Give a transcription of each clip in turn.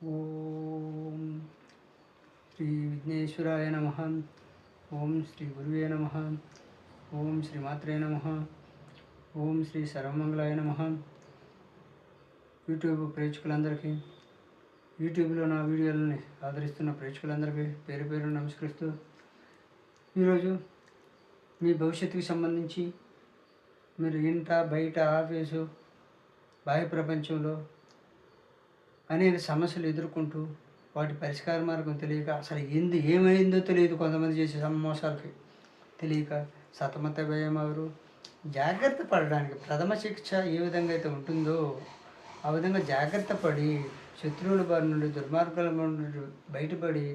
ఓం శ్రీ విఘ్నేశ్వరాయ నమ. ఓం శ్రీ గురువే నమ. ఓం శ్రీ మాత్రే నమ. ఓం శ్రీ సర్వమంగళాయ నమ. యూట్యూబ్ ప్రేక్షకులందరికీ యూట్యూబ్లో నా వీడియోలని ఆదరిస్తున్న ప్రేక్షకులందరికీ పేరు పేరు నమస్కరిస్తూ ఈరోజు మీ భవిష్యత్తుకి సంబంధించి మీరు ఇంట బయట ఆఫీసు బాహ్య ప్రపంచంలో అనేక సమస్యలు ఎదుర్కొంటూ వాటి పరిష్కార మార్గం తెలియక అసలు ఎందు ఏమైందో తెలియదు కొంతమంది చేసే సమోసాలకి తెలియక సతమతమయ్యేవారు జాగ్రత్త పడడానికి ప్రథమ శిక్ష ఏ విధంగా అయితే ఉంటుందో ఆ విధంగా జాగ్రత్త పడి శత్రువుల బారి నుండి దుర్మార్గాల నుండి బయటపడి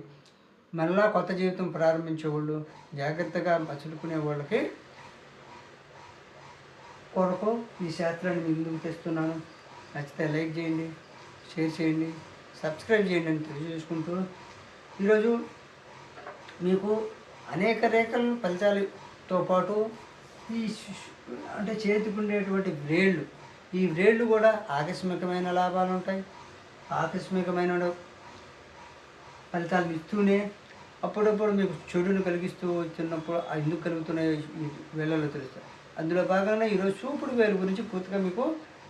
మళ్ళా కొత్త జీవితం ప్రారంభించే వాళ్ళు జాగ్రత్తగా మసులుకునే వాళ్ళకి కొరకు ఈ శాస్త్రాన్ని మీ ముందుకు తెస్తున్నాను నచ్చితే లైక్ చేయండి. షేర్ చేయండి సబ్స్క్రైబ్ చేయండి అని తెలియజేసుకుంటూ ఈరోజు మీకు అనేక రేఖలు ఫలితాలతో పాటు ఈ అంటే చేతికి ఉండేటువంటి వ్రేళ్ళు ఈ వ్రేళ్ళు కూడా ఆకస్మికమైన లాభాలు ఉంటాయి. ఆకస్మికమైన ఫలితాలు ఇస్తూనే అప్పుడప్పుడు మీకు చెడును కలిగిస్తూ వచ్చినప్పుడు ఎందుకు కలుగుతున్నాయో ఈ వేళల్లో తెలుస్తాయి. అందులో భాగంగా ఈరోజు చూపుడు వేలు గురించి పూర్తిగా మీకు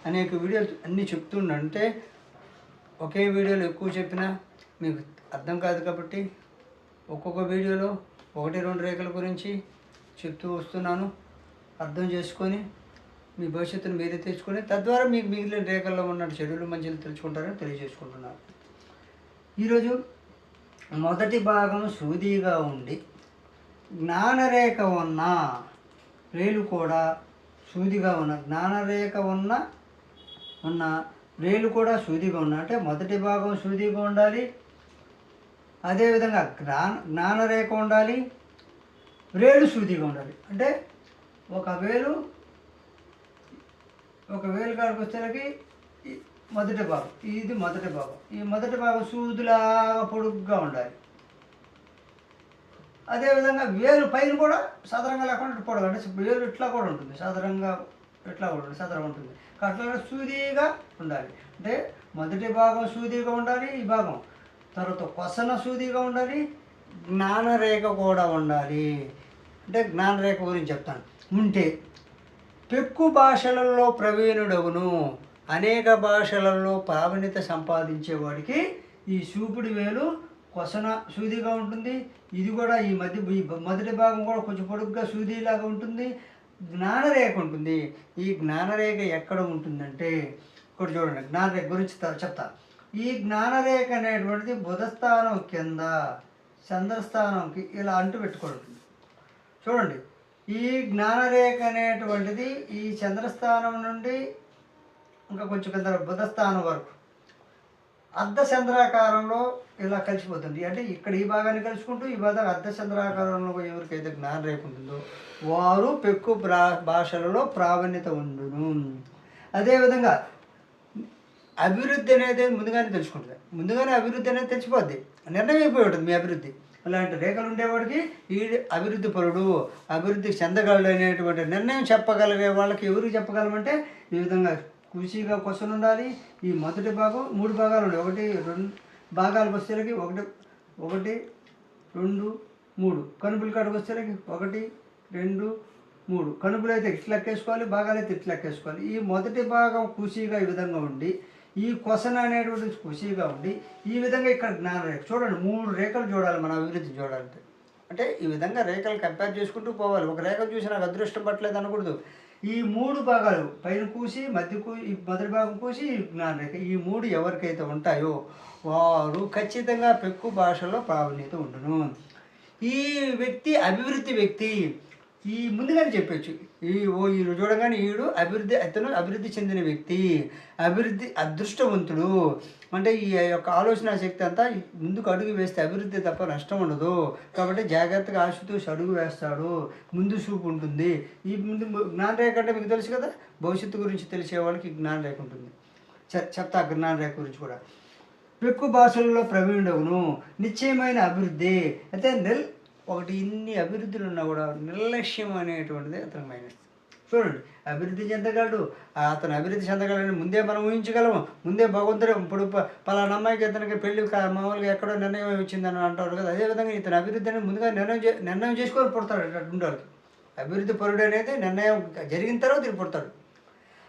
అనేక వీడియోలు అన్నీ చెప్తుండే అంటే ఒకే వీడియోలో ఎక్కువ చెప్పినా మీకు అర్థం కాదు కాబట్టి ఒక్కొక్క వీడియోలో ఒకటి రెండు రేఖల గురించి చెప్తూ వస్తున్నాను. అర్థం చేసుకొని మీ భవిష్యత్తును మీరే తెచ్చుకొని తద్వారా మీకు మిగిలిన రేఖల్లో ఉన్న చెడులు మంచిలు తెలుసుకుంటారని తెలియజేసుకుంటున్నాను. ఈరోజు మొదటి భాగం సూదిగా ఉండి జ్ఞానరేఖ ఉన్న రేలు కూడా సూదిగా ఉన్న జ్ఞానరేఖ ఉన్న ఉన్న రేలు కూడా సూదిగా ఉండాలి అంటే మొదటి భాగం సూదిగా ఉండాలి. అదేవిధంగా జ్ఞాన జ్ఞానరేఖ ఉండాలి. వేలు సూదిగా ఉండాలి. అంటే ఒక వేలు ఒక వేలు కాడికి వచ్చేసరికి ఈ మొదటి భాగం ఇది మొదటి భాగం. ఈ మొదటి భాగం సూదులాగా పొడుగ్గా ఉండాలి. అదేవిధంగా వేలు పైన కూడా సాధారణంగా లేకుండా పొడవు అంటే వేలు ఇట్లా కూడా ఉంటుంది. సాధారణంగా ఇట్లా ఉంటుంది సాధారణంగా ఉంటుంది. అట్లా సూదిగా ఉండాలి. అంటే మొదటి భాగం సూదిగా ఉండాలి ఈ భాగం. తర్వాత కొసన సూదిగా ఉండాలి జ్ఞానరేఖ కూడా ఉండాలి. అంటే జ్ఞానరేఖ గురించి చెప్తాను. ఉంటే పెక్కు భాషలలో ప్రవీణుడవును అనేక భాషలలో ప్రావీణ్యత సంపాదించేవాడికి ఈ చూపుడు వేలు కొసన సూదిగా ఉంటుంది. ఇది కూడా ఈ మధ్య ఈ మొదటి భాగం కూడా కొంచెం పొడుగ్గా సూదిలాగా ఉంటుంది. జ్ఞానరేఖ ఉంటుంది. ఈ జ్ఞానరేఖ ఎక్కడ ఉంటుందంటే ఇక్కడ చూడండి జ్ఞానరేఖ గురించి చెప్తా. ఈ జ్ఞానరేఖ అనేటువంటిది బుధస్థానం కింద చంద్రస్థానంకి ఇలా అంటు పెట్టుకుంటుంది చూడండి ఈ జ్ఞానరేఖ అనేటువంటిది ఈ చంద్రస్థానం నుండి ఇంకా కొంచెం కింద బుధస్థానం వరకు అర్ధచంద్రాకారంలో ఇలా కలిసిపోతుంది. అంటే ఇక్కడ ఈ భాగాన్ని కలుసుకుంటూ ఈ భాగం అర్ధ చంద్రాకారంలో ఎవరికైతే జ్ఞానరేఖ ఉంటుందో వారు పెక్కు ప్రా భాషలలో ప్రావీణ్యత ఉండును. అదేవిధంగా అభివృద్ధి అనేది ముందుగానే తెలుసుకుంటుంది. ముందుగానే అభివృద్ధి అనేది తెలిసిపోద్ది. నిర్ణయం అయిపోయి ఉంటుంది మీ అభివృద్ధి. అలాంటి రేఖలు ఉండేవాడికి ఈ అభివృద్ధి పరుడు అభివృద్ధికి చెందగలడు అనేటువంటి నిర్ణయం చెప్పగలిగే వాళ్ళకి ఎవరికి చెప్పగలమంటే ఈ విధంగా కృషిగా క్వశ్చన్ ఉండాలి. ఈ మొదటి భాగం మూడు భాగాలు ఉన్నాయి ఒకటి రెండు భాగాలు వచ్చేసరికి ఒకటి ఒకటి రెండు మూడు. కనుపుల కాడికి వచ్చేసరికి ఒకటి రెండు మూడు. కనుపులు అయితే ఇట్లా లెక్కేసుకోవాలి భాగాలు అయితే ఇట్లా లెక్కేసుకోవాలి. ఈ మొదటి భాగం కృషిగా ఈ విధంగా ఉండి ఈ క్వశ్చన్ అనేటువంటి కుషిగా ఉండి ఈ విధంగా ఇక్కడ జ్ఞాన రేఖ. చూడండి మూడు రేఖలు చూడాలి మన అభివృద్ధి చూడాలంటే. అంటే ఈ విధంగా రేఖలు కంపేర్ చేసుకుంటూ పోవాలి. ఒక రేఖ చూసి నాకు అదృష్టం పట్టలేదు అనకూడదు ఈ మూడు భాగాలు పైన కూసి మధ్య కూ ఈ మొదటి భాగం కూసి ఈ జ్ఞాన రేఖ. ఈ మూడు ఎవరికైతే ఉంటాయో వారు ఖచ్చితంగా పెక్కు భాషలో ప్రావీణ్యత ఉండను. ఈ వ్యక్తి అభివృద్ధి వ్యక్తి ఈ ముందుగానే చెప్పొచ్చు. ఈ ఓ ఈయన చూడగానే ఈడు అభివృద్ధి అతను అభివృద్ధి చెందిన వ్యక్తి అభివృద్ధి అదృష్టవంతుడు. అంటే ఈ యొక్క ఆలోచన శక్తి అంతా ముందుకు అడుగు వేస్తే అభివృద్ధి తప్ప నష్టం ఉండదు. కాబట్టి జాగ్రత్తగా ఆశతూసి అడుగు వేస్తాడు. ముందు చూపు ఉంటుంది. ఈ ముందు జ్ఞానరేఖ అంటే మీకు తెలుసు కదా? భవిష్యత్తు గురించి తెలిసే వాళ్ళకి జ్ఞానరేఖ ఉంటుంది. చె- చెప్తా జ్ఞానరేఖ గురించి కూడా. పెక్కు భాషలలో ప్రవీణుడవును నిశ్చయమైన అభివృద్ధి. అయితే నిల్ ఒకటి ఇన్ని అభివృద్ధులు ఉన్నా కూడా నిర్లక్ష్యం అనేటువంటిది అతను మైనస్. చూడండి అభివృద్ధి చెందగలడు అతను అభివృద్ధి చెందగలని ముందే మనం ఊహించగలము. ముందే భగవంతుడు ఇప్పుడు పలానా అమ్మాయికి ఇతనికి పెళ్ళి మామూలుగా ఎక్కడో నిర్ణయం వచ్చిందని అంటారు కదా అదేవిధంగా ఇతను అభివృద్ధి అనేది ముందుగా నిర్ణయం చే నిర్ణయం చేసుకొని పుడతాడు అటువంటి వాళ్ళకి అభివృద్ధి పరుడు అనేది నిర్ణయం జరిగిన తర్వాత ఇది పుడతాడు.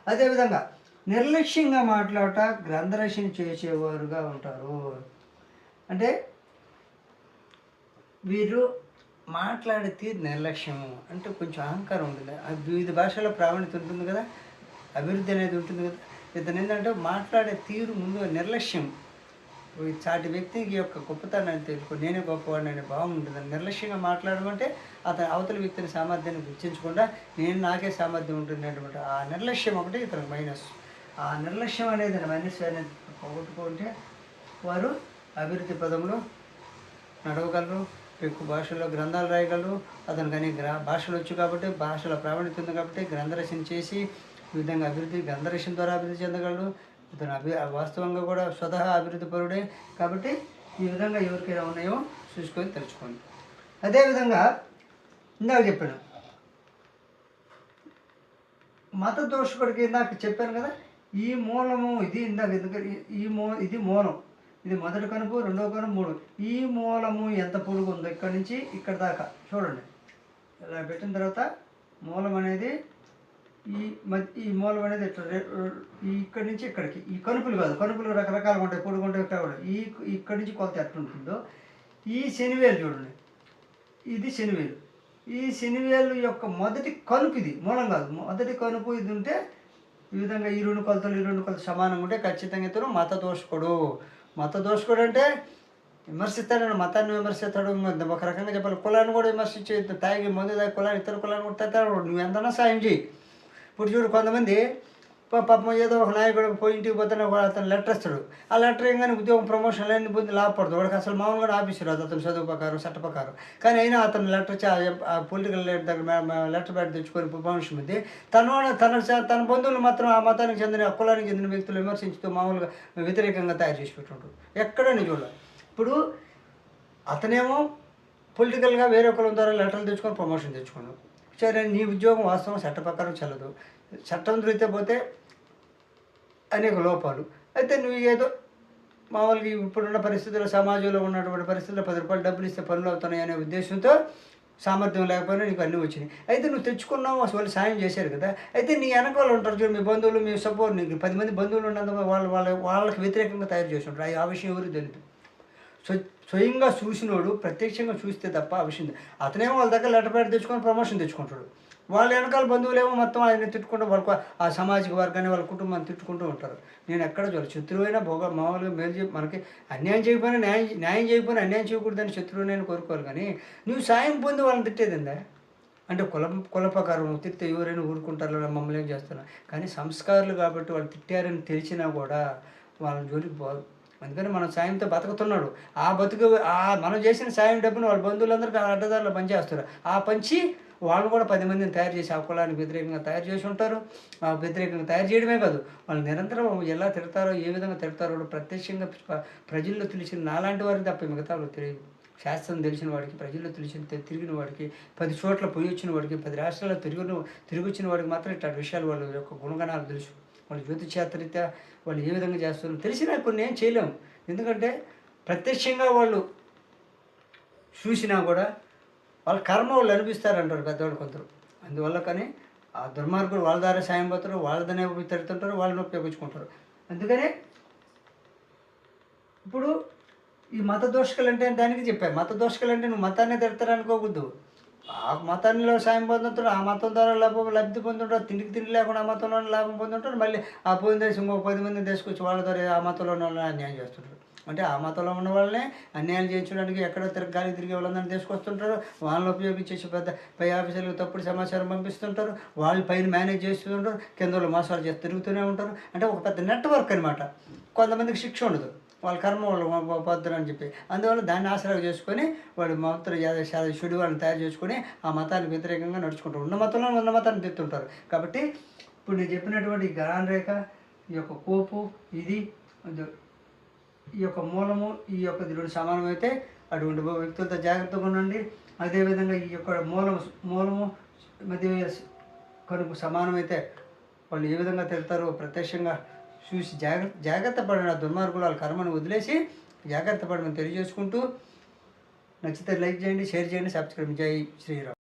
అదేవిధంగా నిర్లక్ష్యంగా మాట్లాడట గ్రంథరక్షణ చేసేవారుగా ఉంటారు. అంటే వీరు మాట్లాడే తీరు నిర్లక్ష్యము అంటే కొంచెం అహంకారం ఉంటుంది వివిధ భాషల్లో ప్రావీణ్యత ఉంటుంది కదా అభివృద్ధి అనేది ఉంటుంది కదా. ఇతను ఏంటంటే మాట్లాడే తీరు ముందు నిర్లక్ష్యం. చాటి వ్యక్తికి యొక్క గొప్పతనాన్ని తెలుసుకో నేనే గొప్పవాడిని అనే భావం ఉంటుంది. నిర్లక్ష్యంగా మాట్లాడమంటే అతను అవతల వ్యక్తిని సామర్థ్యాన్ని గుర్తించకుండా నేను నాకే సామర్థ్యం ఉంటుంది అన్నమాట ఆ నిర్లక్ష్యం ఒకటి ఇతనికి మైనస్. ఆ నిర్లక్ష్యం అనేది మైనస్ అనేది పోగొట్టుకుంటే వారు అభివృద్ధి పదంలో నడవగలరు. ఎక్కువ భాషల్లో గ్రంథాలు రాయగలరు. అతనికి అనేక గ్రా భాషలు వచ్చు కాబట్టి భాషల ప్రావీణ్యత ఉంది కాబట్టి గ్రంథరచన చేసి ఈ విధంగా అభివృద్ధి గ్రంథరచన ద్వారా అభివృద్ధి చెందగలడు ఇతను అభి వాస్తవంగా కూడా స్వతహా అభివృద్ధి పరుడే. కాబట్టి ఈ విధంగా ఎవరికైనా ఉన్నాయో చూసుకొని తెలుసుకోండి. అదేవిధంగా ఇందాక చెప్పాను. మత దోషకుడికి నాకు చెప్పాను కదా ఈ మూలము ఇది ఇందాక ఎందుకంటే ఈ మూ ఇది మూలం. ఇది మొదటి కనుపు రెండో కనుపు మూడు ఈ మూలము ఎంత పొడుగు ఉందో ఇక్కడ నుంచి ఇక్కడ దాకా. చూడండి. ఇలా పెట్టిన తర్వాత మూలం అనేది ఈ మధ్య ఈ మూలం అనేది ఇట్లా ఈ ఇక్కడి నుంచి ఇక్కడికి. ఈ కనుపులు కాదు. కనుపులు రకరకాలు ఉంటాయి. పొడుగు ఉంటాయి ఇక్కడ ఈ ఇక్కడి నుంచి కొలత ఎట్లా ఉంటుందో. ఈ శనివేలు చూడండి. ఇది శనివేలు. ఈ శనివేలు యొక్క మొదటి కనుపు ఇది. మూలం కాదు. మొదటి కనుపు ఇది ఉంటే ఈ విధంగా ఈ రెండు కొలతలు ఈ రెండు కొలతలు సమానంగా ఉంటే ఖచ్చితంగా ఇతను మత దోషకుడు. మత దోషకుడు అంటే విమర్శిస్తాడు మతాన్ని విమర్శిస్తాడు. ఒక రకంగా చెప్పాలి. కులాన్ని కూడా విమర్శించి తాగి మందు తాగి కులాన్ని ఇతర కులాన్ని కూడా తాగుతాడు. నువ్వు ఎంతనా సాయం చేయి ఇప్పుడు చూడు కొంతమంది పాపం ఏదో ఒక నాయకుడు పోయి ఇంటికి పోతే వాడు అతను లెటర్ ఇస్తాడు. ఆ లెటర్ ఏం కానీ ఉద్యోగం ప్రమోషన్ అన్ని పొంది లాభపడదు వాడికి అసలు మామూలుగా ఆఫీసు రాదు. అతను చదువు ప్రకారం చట్ట ప్రకారం. కానీ అయినా అతను లెటర్ పొలిటికల్ లెటర్ దగ్గర లెటర్ బ్యాట్ తెచ్చుకొని ప్రమోషన్ ఉంది. తన తన చ- తన బంధువులు మాత్రం ఆ మతానికి చెందిన కులానికి చెందిన వ్యక్తులు విమర్శించుతూ మామూలుగా వ్యతిరేకంగా తయారు చేసి పెట్టుంటారు ఎక్కడని చూడాలి. ఇప్పుడు అతనేమో పొలిటికల్గా వేరే ఒకరి ద్వారా లెటర్లు తెచ్చుకొని ప్రమోషన్ తెచ్చుకున్నాడు. సరే నీ ఉద్యోగం వాస్తవం చట్ట ప్రకారం చెల్లదు. చట్టం దొరికితే పోతే అనేక లోపాలు. అయితే నువ్వు ఏదో మామూలుగా ఇప్పుడున్న పరిస్థితుల్లో సమాజంలో ఉన్నటువంటి పరిస్థితుల్లో పది రూపాయలు డబ్బులు ఇస్తే పనులు అవుతున్నాయి అనే ఉద్దేశంతో సామర్థ్యం లేకపోయినా నీకు అన్నీ వచ్చినాయి. అయితే నువ్వు తెచ్చుకున్నావు అసలు వాళ్ళు సాయం చేశారు కదా. అయితే నీ వెనక వాళ్ళు ఉంటారు చూడు మీ బంధువులు మీ సపోర్ట్ నీకు. పది మంది బంధువులు ఉన్నందుకు వాళ్ళు వాళ్ళ వాళ్ళకి వ్యతిరేకంగా తయారు చేసి ఉంటారు. ఆ- విషయం ఎవరు తెలియదు స్వ స్వయంగా చూసినోడు ప్రత్యక్షంగా చూస్తే తప్ప ఆ విషయం అతనేమో వాళ్ళ దగ్గర లెటర్ ప్యాడ్ తెచ్చుకొని ప్రమోషన్ తెచ్చుకుంటాడు. వాళ్ళ వెనకాల బంధువులేమో మొత్తం ఆయన తిట్టుకుంటూ వాళ్ళ ఆ సామాజిక వర్గాన్ని వాళ్ళ కుటుంబాన్ని తిట్టుకుంటూ ఉంటారు. నేను ఎక్కడ చూడాలి శత్రువైనా భోగ మామూలుగా మేలు చెప్పి మనకి అన్యాయం చేయకపోయినా న్యాయం న్యాయం చేయకపోయినా అన్యాయం చేయకూడదని శత్రువు నేను కోరుకోవాలి కానీ నువ్వు సాయం పొంది వాళ్ళని తిట్టేదిందా? అంటే కులం కుల ప్రకారం తిట్టే ఎవరైనా ఊరుకుంటారు మమ్మల్ని ఏం చేస్తున్నా? కానీ సంస్కారాలు కాబట్టి వాళ్ళు తిట్టారని తెలిసినా కూడా వాళ్ళని జోలికి పోదు అందుకని మనం సాయంతో బతుకుతున్నాడు. ఆ బతుకు ఆ మనం చేసిన సాయం డబ్బును వాళ్ళ బంధువులందరికీ ఆ అడ్డదారులు పనిచేస్తారు ఆ పంచి వాళ్ళు కూడా పది మందిని తయారు చేసి ఆ కులానికి వ్యతిరేకంగా తయారు చేసి ఉంటారు. ఆ వ్యతిరేకంగా తయారు చేయడమే కాదు వాళ్ళు నిరంతరం ఎలా తిడతారో ఏ విధంగా తిడతారో ప్రత్యక్షంగా ప్రజల్లో తెలిసిన నాలాంటి వారిని తప్ప మిగతా వాళ్ళు తెలియదు. శాస్త్రం తెలిసిన వాడికి ప్రజల్లో తెలిసిన తిరిగిన వాడికి పది చోట్ల పోయి వచ్చిన వాడికి పది రాష్ట్రాల్లో తిరిగిన తిరిగి వచ్చిన వాడికి మాత్రం ఇట్లాంటి విషయాలు వాళ్ళ యొక్క గుణగణాలు తెలుసు. వాళ్ళు జ్యోతిషాస్త్రరీత్యా వాళ్ళు ఏ విధంగా చేస్తున్నారు తెలిసినా కొన్ని ఏం చేయలేము. ఎందుకంటే ప్రత్యక్షంగా వాళ్ళు చూసినా కూడా వాళ్ళ కర్మ వాళ్ళు అనిపిస్తారంటారు పెద్దవాళ్ళు కొందరు. అందువల్ల కానీ ఆ దుర్మార్గులు వాళ్ళ ద్వారా సాయం పోతారు వాళ్ళదనే తిడుతుంటారు వాళ్ళని ఉపయోగించుకుంటారు. అందుకనే ఇప్పుడు ఈ మత దోషకులు అంటే దానికి చెప్పాను మత దోషకులు అంటే నువ్వు మతాన్ని తిడతారు అనుకోకూడదు ఆ మతాల్లో సాయం పొందుతారు ఆ మతం ద్వారా లాభం లబ్ధి పొందుంటారు తిండికి తిండి లేకుండా ఆ మతంలోనే లాభం పొందుంటారు మళ్ళీ ఆ పోయిన దేశం ఇంకో పది మంది తీసుకొచ్చి వాళ్ళ ద్వారా ఆ మతంలో ఉన్న అన్యాయం చేస్తుంటారు. అంటే ఆ మతంలో ఉన్న వాళ్ళనే అన్యాయం చేయించడానికి ఎక్కడో తిరగాలి తిరిగే వాళ్ళందరినీ తీసుకొస్తుంటారు. వాళ్ళని ఉపయోగించేసి పెద్ద పై ఆఫీసర్లకు తప్పుడు సమాచారం పంపిస్తుంటారు. వాళ్ళు పైన మేనేజ్ చేస్తుంటారు కింద మోసాలు చేసి తిరుగుతూనే ఉంటారు. అంటే ఒక పెద్ద నెట్వర్క్ అనమాట కొంతమందికి శిక్ష ఉండదు. వాళ్ళ కర్మ వాళ్ళు పొద్దున అని చెప్పి. అందువల్ల దాన్ని ఆసరా చేసుకొని వాడు మతం షుడి వాళ్ళని తయారు చేసుకొని ఆ మతానికి వ్యతిరేకంగా నడుచుకుంటారు ఉన్న మతంలో ఉన్న మతాన్ని తిట్టుంటారు కాబట్టి ఇప్పుడు నేను చెప్పినటువంటి గణాన్ రేఖ ఈ యొక్క కోపు ఇది- ఈ యొక్క మూలము ఈ యొక్క ఇది రెండు సమానమైతే అటువంటి వ్యక్తులతో జాగ్రత్తగా ఉండండి. అదేవిధంగా ఈ యొక్క మూలము మూలము మధ్య కనుక సమానమైతే వాళ్ళు ఏ విధంగా తెలుతారో ప్రత్యక్షంగా చూసి జాగ్రత్త జాగ్రత్త పడిన దుర్మార్గులు వాళ్ళ కర్మను వదిలేసి జాగ్రత్త పడమని తెలియజేసుకుంటూ నచ్చితే లైక్ చేయండి షేర్ చేయండి సబ్స్క్రైబ్. చేయి శ్రీరామ్.